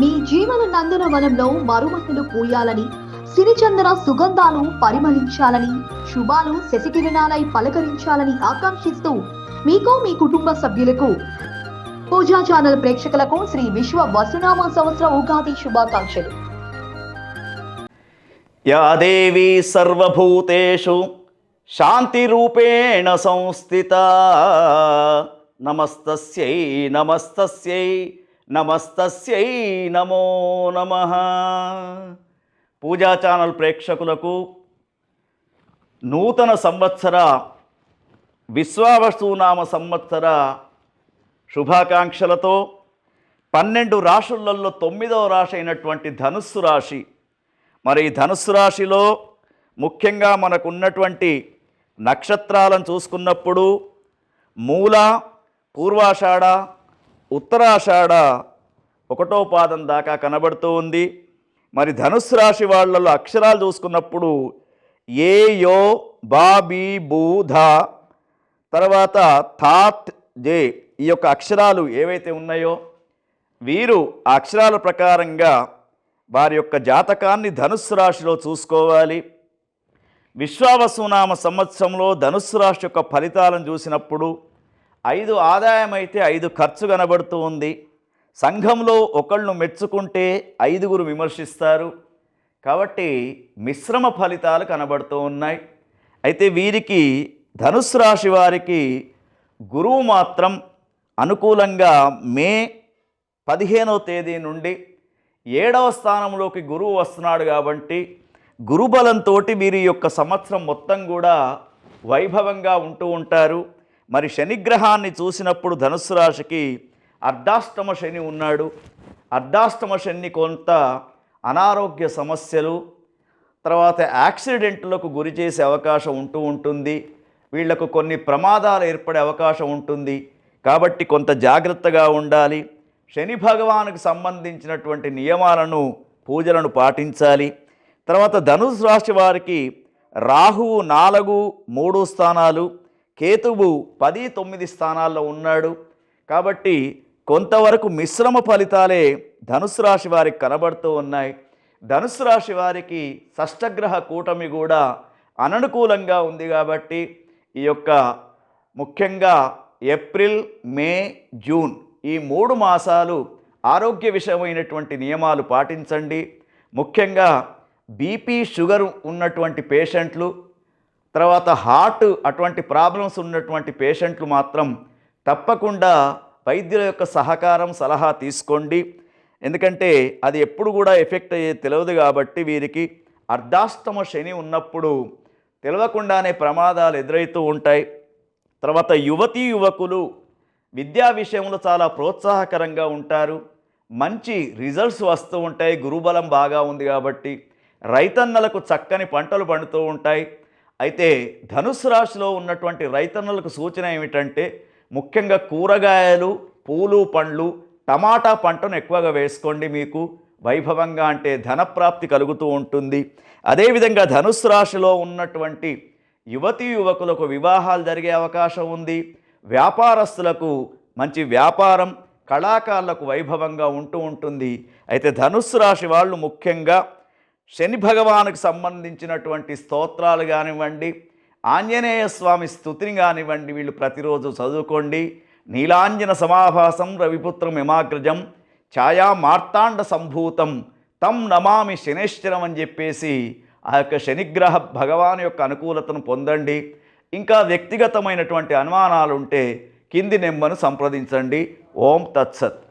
మీ జీవన నందన వనంలో మరుమహిళలు పూయాలని సిరిచందన సుగంధాలు పరిమళించాలని శుభాలు శశికిరణాలై పలకరించాలని ఆకాంక్షిస్తూ మీకు మీ కుటుంబ సభ్యులకు పూజా ఛానల్ ప్రేక్షకులకు శ్రీ విశ్వ వసునామ సంవత్సర ఉగాది శుభాకాంక్షలు. యా దేవి సర్వభూతేషు శాంతిరూపేణ సంస్థిత. నమస్తస్యై నమస్తస్యై. నమస్తస్యై నమో నమ. పూజా ఛానల్ ప్రేక్షకులకు నూతన సంవత్సర విశ్వావస్తునామ సంవత్సర శుభాకాంక్షలతో పన్నెండు రాశులలో తొమ్మిదవ రాశి అయినటువంటి ధనుస్సు రాశి. మరి ఈ ధనుస్సు రాశిలో ముఖ్యంగా మనకున్నటువంటి నక్షత్రాలను చూసుకున్నప్పుడు మూల పూర్వాషాఢ ఉత్తరాషాఢ ఒకటో పాదం దాకా కనబడుతూ ఉంది. మరి ధనుస్సు రాశి వాళ్ళలో అక్షరాలు చూసుకున్నప్పుడు ఏ యో బా బీ బూ ధా తర్వాత థాత్ జే ఈ యొక్క అక్షరాలు ఏవైతే ఉన్నాయో వీరు ఆ అక్షరాల ప్రకారంగా వారి యొక్క జాతకాన్ని ధనుస్సు రాశిలో చూసుకోవాలి. విశ్వావసునామ సంవత్సరంలో ధనుస్సు రాశి యొక్క ఫలితాలను చూసినప్పుడు ఐదు ఆదాయం అయితే ఐదు ఖర్చు కనబడుతూ ఉంది. సంఘంలో ఒకళ్ళు మెచ్చుకుంటే ఐదుగురు విమర్శిస్తారు. కాబట్టి మిశ్రమ ఫలితాలు కనబడుతూ ఉన్నాయి. అయితే వీరికి ధనుస్సు రాశి వారికి గురువు మాత్రం అనుకూలంగా మే పదిహేనవ తేదీ నుండి ఏడవ స్థానంలోకి గురువు వస్తున్నాడు కాబట్టి గురుబలంతో వీరి యొక్క సంవత్సరం మొత్తం కూడా వైభవంగా ఉంటూ ఉంటారు. మరి శనిగ్రహాన్ని చూసినప్పుడు ధనుస్సు రాశికి అర్ధాష్టమ శని ఉన్నాడు. అర్ధాష్టమ శని కొంత అనారోగ్య సమస్యలు తర్వాత యాక్సిడెంట్లకు గురి చేసే అవకాశం ఉంటూ ఉంటుంది. వీళ్ళకు కొన్ని ప్రమాదాలు ఏర్పడే అవకాశం ఉంటుంది. కాబట్టి కొంత జాగ్రత్తగా ఉండాలి. శని భగవానుకు సంబంధించినటువంటి నియమాలను పూజలను పాటించాలి. తర్వాత ధనుసు రాశి వారికి రాహువు నాలుగు మూడు స్థానాలు కేతువు పది తొమ్మిది స్థానాల్లో ఉన్నాడు. కాబట్టి కొంతవరకు మిశ్రమ ఫలితాలే ధనుసు రాశి వారికి కనబడుతూ ఉన్నాయి. ధనుసు రాశి వారికి షష్టగ్రహ కూటమి కూడా అననుకూలంగా ఉంది కాబట్టి ఈ యొక్క ముఖ్యంగా ఏప్రిల్ మే జూన్ ఈ మూడు మాసాలు ఆరోగ్య విషయమైనటువంటి నియమాలు పాటించండి. ముఖ్యంగా బీపీ షుగర్ ఉన్నటువంటి పేషెంట్లు తర్వాత హార్ట్ అటువంటి ప్రాబ్లమ్స్ ఉన్నటువంటి పేషెంట్లు మాత్రం తప్పకుండా వైద్యుల యొక్క సహకారం సలహా తీసుకోండి. ఎందుకంటే అది ఎప్పుడు కూడా ఎఫెక్ట్ అయ్యే తెలియదు కాబట్టి వీరికి అర్ధాష్టమ శని ఉన్నప్పుడు తెలియకుండానే ప్రమాదాలు ఎదురవుతూ ఉంటాయి. తర్వాత యువతీ యువకులు విద్యా విషయంలో చాలా ప్రోత్సాహకరంగా ఉంటారు. మంచి రిజల్ట్స్ వస్తూ ఉంటాయి. గురుబలం బాగా ఉంది కాబట్టి రైతన్నలకు చక్కని పంటలు పండుతూ ఉంటాయి. అయితే ధనుసు రాశిలో ఉన్నటువంటి రైతన్నలకు సూచన ఏమిటంటే ముఖ్యంగా కూరగాయలు పూలు పండ్లు టమాటా పంటను ఎక్కువగా వేసుకోండి మీకు. వైభవంగా అంటే ధనప్రాప్తి కలుగుతూ ఉంటుంది. అదేవిధంగా ధనుసు రాశిలో ఉన్నటువంటి యువతీ యువకులకు వివాహాలు జరిగే అవకాశం ఉంది. వ్యాపారస్తులకు మంచి వ్యాపారం కళాకారులకు వైభవంగా ఉంటూ ఉంటుంది. అయితే ధనుస్సు రాశి వాళ్ళు ముఖ్యంగా శని భగవానుకు సంబంధించినటువంటి స్తోత్రాలు కానివ్వండి ఆంజనేయ స్వామి స్థుతిని కానివ్వండి వీళ్ళు ప్రతిరోజు చదువుకోండి. నీలాంజన సమాభాసం రవిపుత్రం హిమాగ్రజం ఛాయా మార్తాండ సంభూతం తం నమామి శనేశ్వరం అని చెప్పేసి ఆ యొక్క శనిగ్రహ భగవాన్ యొక్క అనుకూలతను పొందండి. ఇంకా వ్యక్తిగతమైనటువంటి అనుమానాలు ఉంటే కింది నెంబర్ను సంప్రదించండి. ఓం తత్సత్.